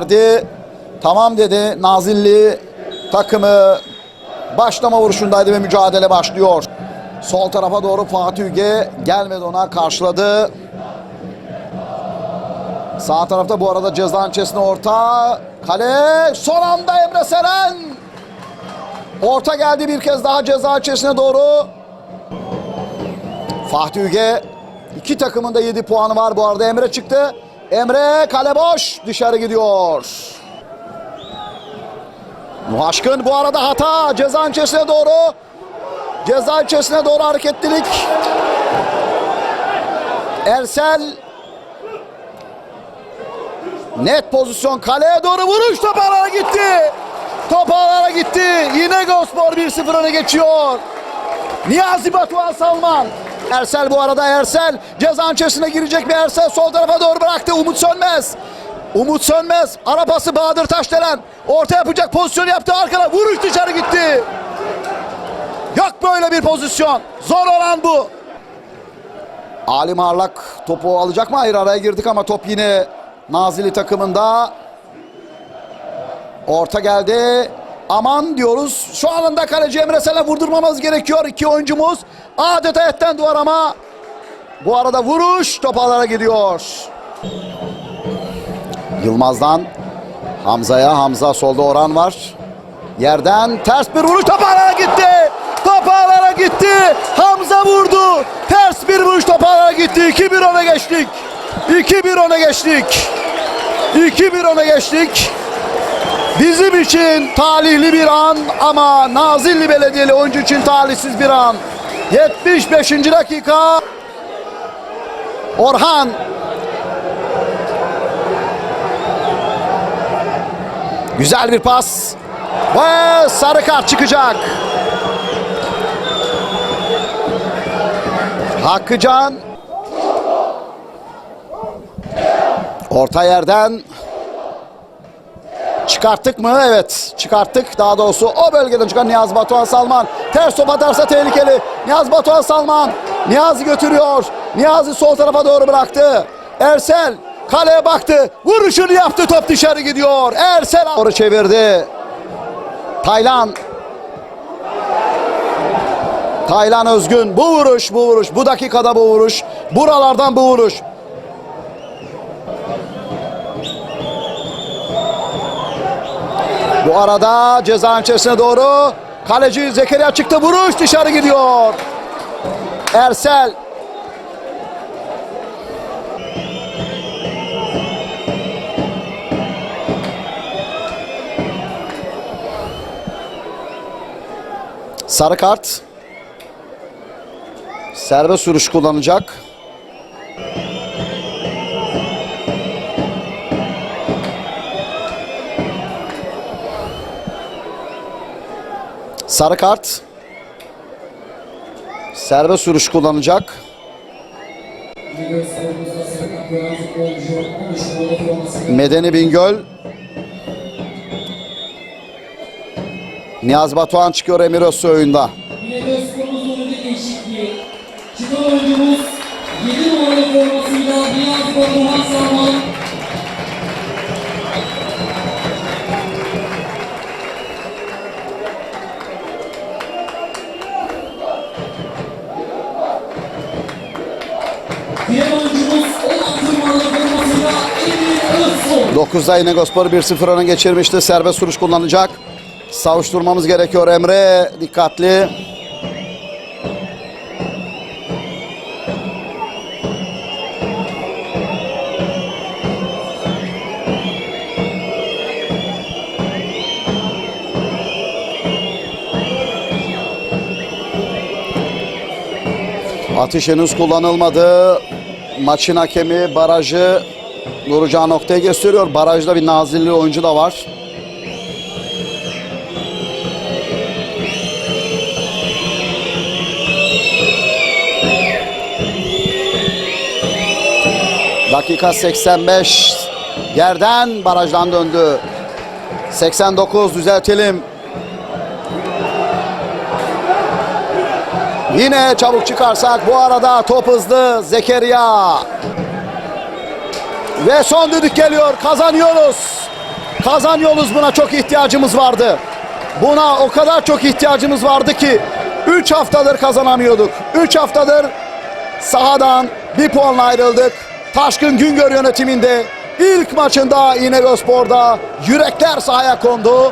verdi. Tamam dedi. Nazilli takımı başlama vuruşundaydı ve mücadele başlıyor. Sol tarafa doğru Fatih Üge gelmedi ona karşıladı. Sağ tarafta bu arada ceza içerisinde orta. Kale son anda Emre Seren. Orta geldi bir kez daha ceza içerisine doğru. Fatih Üge iki takımın da 7 puanı var bu arada Emre çıktı. Emre kale boş dışarı gidiyor. Muhaşkın bu arada hata ceza içerisine doğru. Ceza içerisine doğru hareketlilik. Ersel net pozisyon kaleye doğru vuruş top ağlara gitti. Top ağlara gitti. Yine Gospor 1-0 öne geçiyor. Niyazi Batuhan Salman. Ersel bu arada Ersel ceza içerisine girecek bir Ersel sol tarafa doğru bıraktı Umut Sönmez. Umut Sönmez ara pası Bahadır Taşdelen orta yapacak pozisyon yaptı arkada vuruş dışarı gitti. Yok böyle bir pozisyon. Zor olan bu. Ali Marlak topu alacak mı? Hayır araya girdik ama top yine Nazilli takımında. Orta geldi. Aman diyoruz. Şu anında kaleci Emre Sel'e vurdurmamız gerekiyor. İki oyuncumuz adeta etten duvar ama bu arada vuruş top ağlara gidiyor. Yılmaz'dan Hamza'ya. Hamza solda Orhan var. Yerden ters bir vuruş top ağlara gitti. Top ağlara gitti. Hamza vurdu. Ters bir vuruş top ağlara gitti. 2-1 öne geçtik. 2-1 öne geçtik. 2-1 öne geçtik. Bizim için talihli bir an ama Nazilli Belediyeli oyuncu için talihsiz bir an. 75. dakika. Orhan. Güzel bir pas. Ve sarı kart çıkacak. Hakkıcan. Orta yerden Çıkarttık mı? Evet. Çıkarttık. Daha doğrusu o bölgeden çıkan Niyaz Batuhan Salman. Ters top atarsa tehlikeli. Niyaz Batuhan Salman. Niyaz'ı götürüyor. Niyaz'ı sol tarafa doğru bıraktı. Ersel kaleye baktı. Vuruşunu yaptı. Top dışarı gidiyor. Ersel doğru çevirdi. Taylan. Taylan Özgün. Bu vuruş, bu vuruş. Bu dakikada bu vuruş. Buralardan bu vuruş. Bu arada ceza içerisine doğru kaleci Zekeriya çıktı vuruş dışarı gidiyor. Ersel Sarı kart. Serbest vuruş kullanacak. Sarı kart. Serbest vuruş kullanacak. Medeni Bingöl. Niyaz Batuhan çıkıyor Emir Özsoy oyunda. Yine göz kırmızı oyuncu değişikliği. Çıkan oyuncumuz 7 numaralı formasıyla Niyazi Batuhan Salman. 9'da yine Gospor 1-0 öne geçirmişti. Serbest vuruş kullanacak. Savuşturmamız gerekiyor Emre. Dikkatli. Atış henüz kullanılmadı. Maçın hakemi barajı vuracağı noktaya gösteriyor. Barajda bir Nazilli oyuncu da var. Dakika 85. Yerden barajdan döndü. 89 düzeltelim. Yine çabuk çıkarsak bu arada top hızlı Zekeriya. Ve son düdük geliyor. Kazanıyoruz. Kazanıyoruz buna çok ihtiyacımız vardı. Buna o kadar çok ihtiyacımız vardı ki 3 haftadır kazanamıyorduk. 3 haftadır sahadan bir puanla ayrıldık. Taşkın Güngör yönetiminde ilk maçında İnegölspor'da yürekler sahaya kondu.